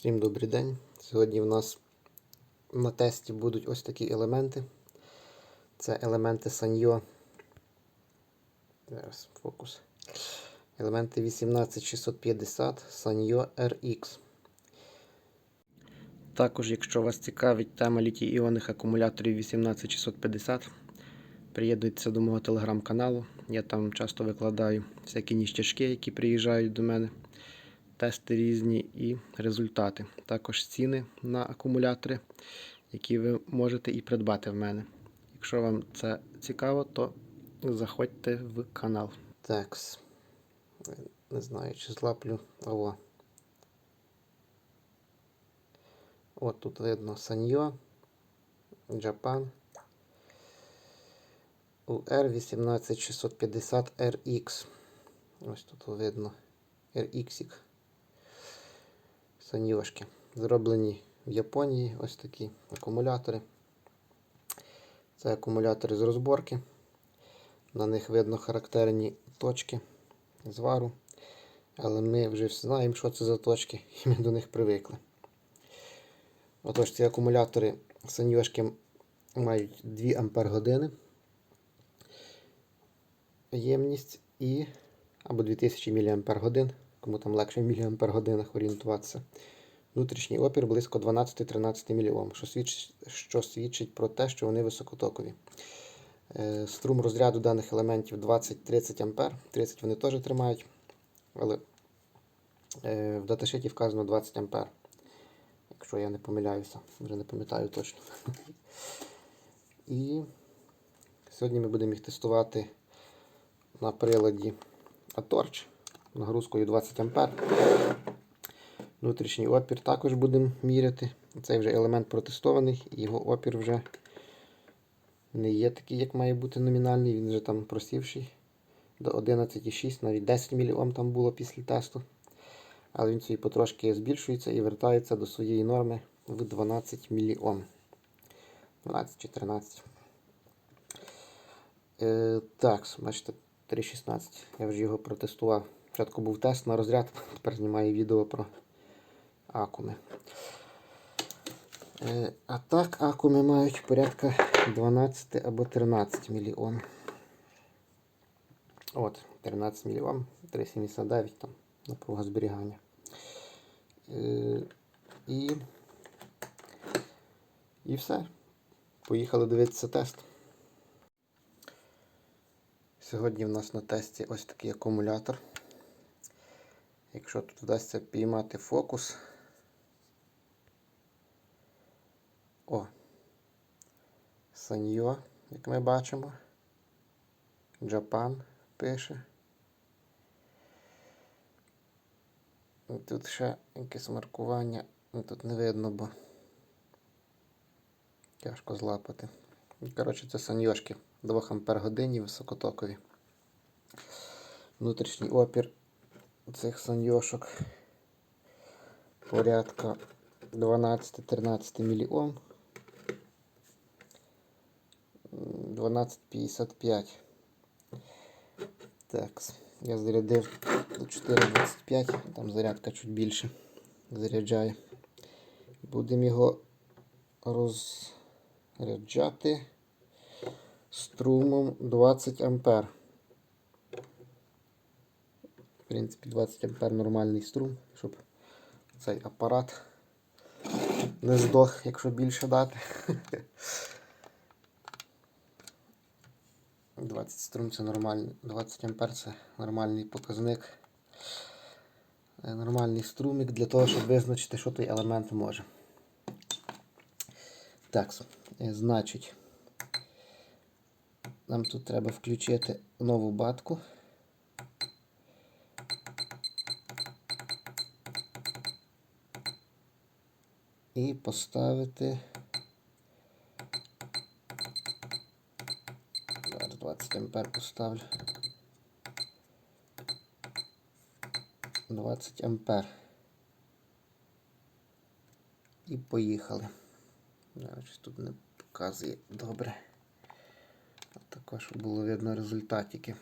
Всім добрий день. Сьогодні в нас на тесті будуть ось такі елементи. Це елементи Sanyo. Зараз фокус. Елементи 18650 Sanyo RX. Також, якщо вас цікавить тема літій-іонних акумуляторів 18650, приєднуйтеся до мого телеграм-каналу. Я там часто викладаю всякі ніштяшки, які приїжджають до мене тести різні і результати. Також ціни на акумулятори, які ви можете і придбати в мене. Якщо вам це цікаво, то заходьте в канал. Так. Не знаю, чи злаплю. Ого. От тут видно Sanyo, Japan. UR18650RX. Ось тут видно RX. Саньошки. Зроблені в Японії ось такі акумулятори. Це акумулятори з розборки. На них видно характерні точки звару. Але ми вже знаємо, що це за точки, і ми до них привикли. Отож, ці акумулятори саньошки мають 2 Ампер години ємність і або 2000 мАч, кому там легше в міліампер-годинах орієнтуватися. Внутрішній опір близько 12-13 мОм, що свідчить, що свідчить про те, що вони високотокові. Е, Струм розряду даних елементів 20-30 А. 30 вони теж тримають, але е, в даташиті вказано 20 А. Якщо я не помиляюся, вже не пам'ятаю точно. І сьогодні ми будемо їх тестувати на приладі Atorch нагрузкою 20 А. Внутрішній опір також будемо міряти. Цей вже елемент протестований, його опір вже не є такий, як має бути номінальний, він вже там просівший до 11,6, навіть 10 мОм там було після тесту. Але він собі потрошки збільшується і вертається до своєї норми в 12 мОм. 12 чи 13. Е, так, бачите, 3.16. Я вже його протестував. Спочатку був тест на розряд, тепер знімаю відео про акуми. Е, а так, акуми мають порядка 12 або 13 мільйон. От, 13 мільйон, 3,79 там напруга зберігання. Е, і, і все. Поїхали дивитися тест. Сьогодні в нас на тесті ось такий акумулятор. Якщо тут вдасться піймати фокус. О, Саньо, як ми бачимо. Джапан пише. Тут ще якесь маркування. Ну, Тут не видно, бо тяжко злапати. Коротше, це саньошки 2 Ампер годині високотокові. Внутрішній опір цих саньошок порядка 12-13 мОм. 12,55. Так, я зарядив до 4,25, там зарядка чуть більше заряджає. Будемо його розряджати струмом 20 А. Принципі, 20 А нормальний струм, щоб цей апарат не здох, якщо більше дати. 20 струм це нормальний, 20 ампер це нормальний показник. Е, Нормальний струмик для того, щоб визначити, що той елемент може. Так, е, значить, нам тут треба включити нову батку. І поставити зараз 20 ампер поставлю. 20 ампер. І поїхали. Зараз тут не показує добре. А також було видно результатики.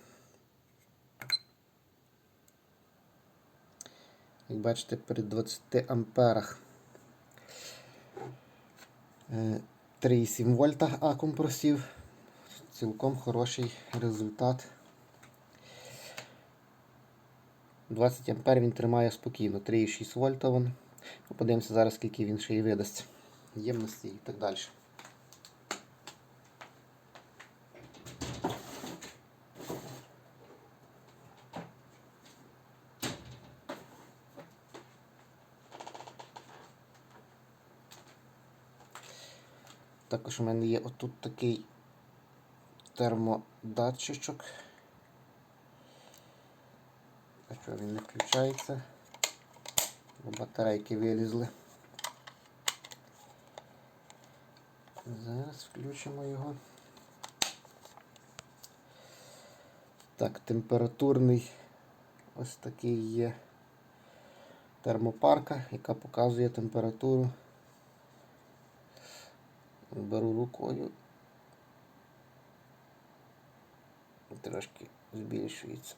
Як бачите, при 20 амперах 3,7 вольта акум просів. Цілком хороший результат. 20 ампер він тримає спокійно, 3,6 вольта. Ну, Подивимося зараз, скільки він ще й видасть. Ємності і так далі. Також у мене є отут такий термодатчичок. А що він не включається? Бо батарейки вилізли. Зараз включимо його. Так, температурний ось такий є термопарка, яка показує температуру. Беру рукою. Трошки збільшується.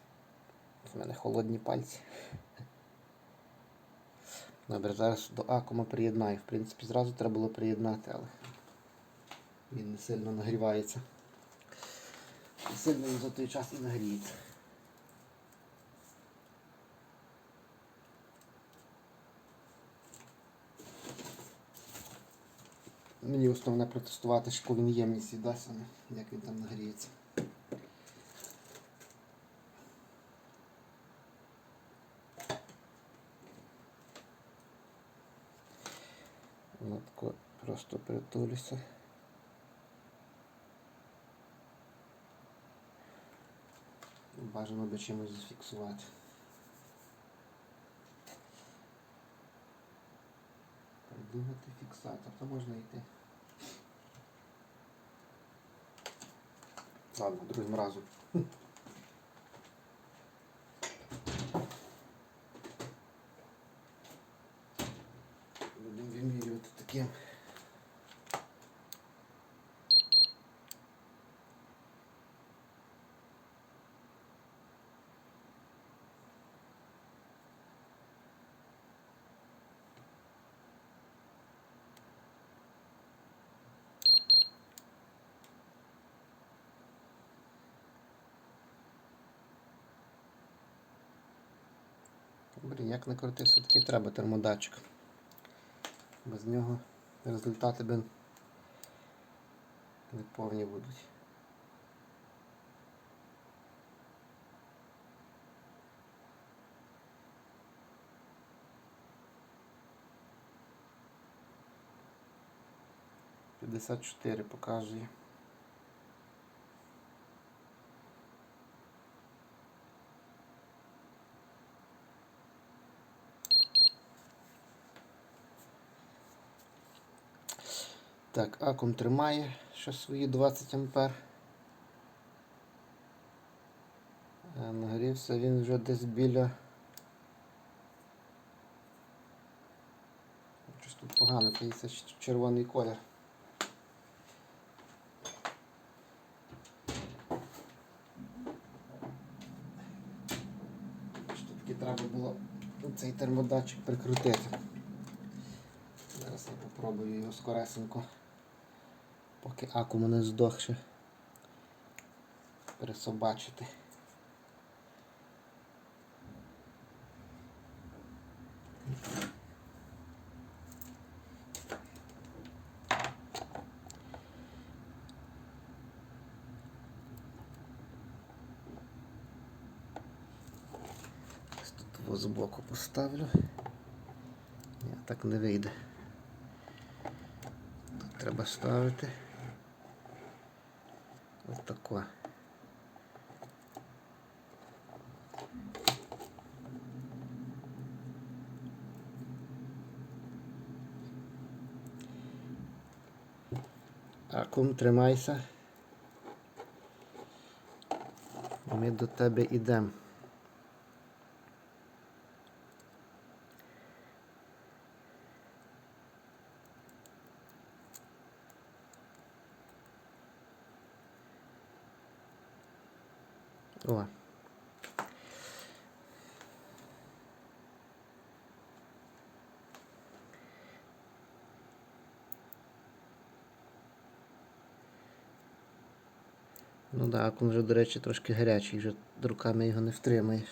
У мене холодні пальці. Добре, зараз до акума приєднаю. В принципі, зразу треба було приєднати, але він не сильно нагрівається. Не сильно він за той час і нагріється. Мені основне протестувати, що він ємність віддасть, як він там нагріється. Латко просто притулюся. Бажано би чимось зафіксувати. Придумати фіксатор, то можна йти. Ладно, другим разом. Будемо вимірювати таким. Блін, як не крути, все-таки треба термодатчик. Без нього результати би не повні будуть. П'ятдесят чотири показує. Так, акум тримає ще свої 20 ампер. Е, Нагрівся він вже десь біля. Щось тут погано, це червоний колір. Треба було цей термодатчик прикрутити. Зараз я попробую його скоресенько, поки акум не здохше, пересобачити. Тут його збоку поставлю. Ні, так не вийде. Тут треба ставити. Ось тако. Акум, тримайся. Ми до тебе йдемо. О. Ну да, акум вже, до речі, трошки гарячий, вже руками його не втримаєш.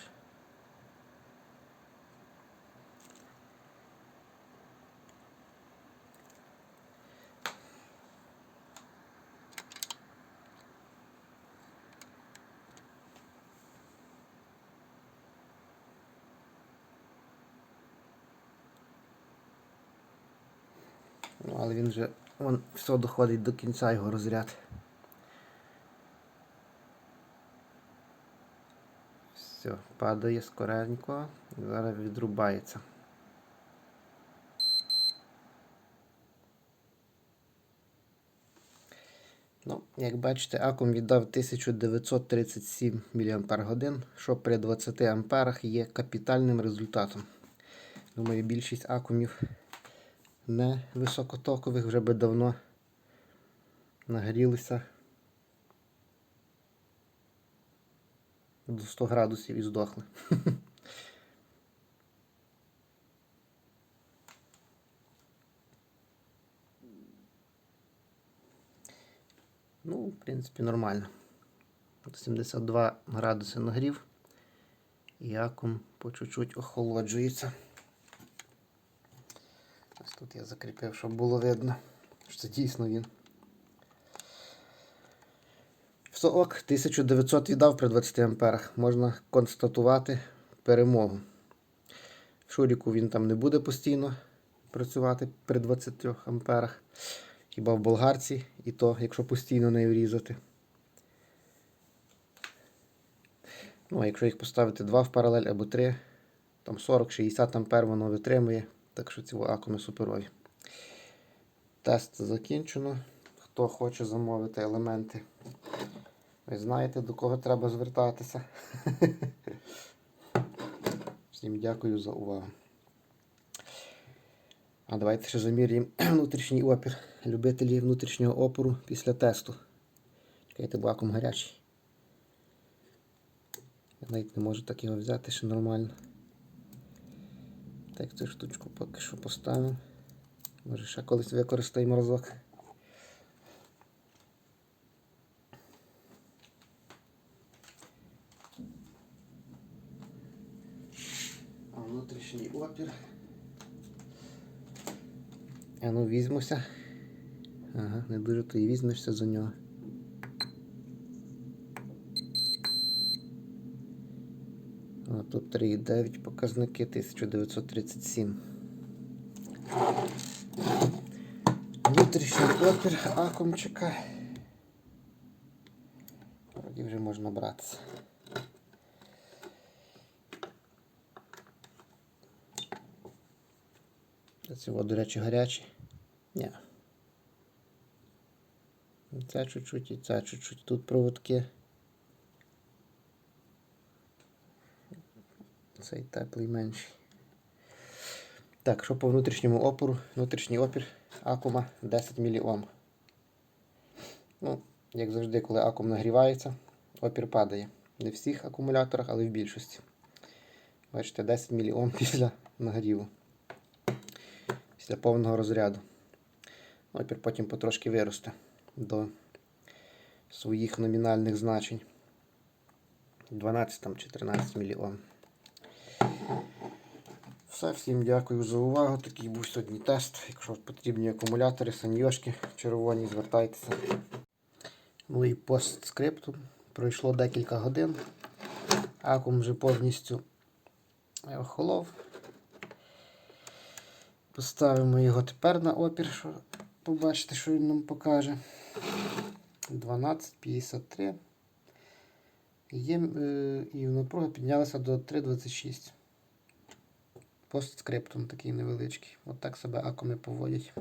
Ну, але він вже вон, все доходить до кінця його розряд. Все, падає скоренько, зараз відрубається. Ну, як бачите, акум віддав 1937 мАч, що при 20 амперах є капітальним результатом. Думаю, більшість акумів не високотокових вже би давно нагрілися до 100 градусів і здохли. Ну, в принципі, нормально. От 72 градуси нагрів. І акум по чуть-чуть охолоджується. Ось тут я закріпив, щоб було видно, що це дійсно він. Все 1900 віддав при 20 амперах. Можна констатувати перемогу. В Шуріку він там не буде постійно працювати при 20 амперах. Хіба в болгарці, і то, якщо постійно нею різати. Ну, а якщо їх поставити 2 в паралель або 3, там 40-60 ампер воно витримує. Так що ці акуми суперові. Тест закінчено. Хто хоче замовити елементи, ви знаєте, до кого треба звертатися. Всім дякую за увагу. А давайте ще замірюємо внутрішній опір. Любителі внутрішнього опору після тесту. Чекайте, бо акум гарячий. Я навіть не можу так його взяти ще нормально. Так, цю штучку поки що поставимо. Може ще колись використаємо разок. А внутрішній опір. А ну візьмуся. Ага, не дуже то і візьмешся за нього. А тут 3,9 показники 1937. Внутрішній опір акумчика. Вроді вже можна братися. Цього, до речі, гарячий. Ні. Це чуть-чуть і це чуть-чуть. Тут проводки. Цей теплий менший. Так, що по внутрішньому опору? Внутрішній опір акума 10 мА. Ну, як завжди, коли акум нагрівається, опір падає. Не в всіх акумуляторах, але в більшості. Бачите, 10 мА після нагріву. Після повного розряду. Опір потім потрошки виросте до своїх номінальних значень. 12 там, чи 13 мА. Все, всім дякую за увагу. Такий був сьогодні тест. Якщо потрібні акумулятори, саньйошки червоні, звертайтеся. Ну і постскриптум. Пройшло декілька годин. Акум вже повністю охолов. Поставимо його тепер на опір, щоб побачити, що він нам покаже. 12,53. Є, е, і напруга піднялася до 3,26. Постскриптум такий невеличкий. От себе акуми поводять.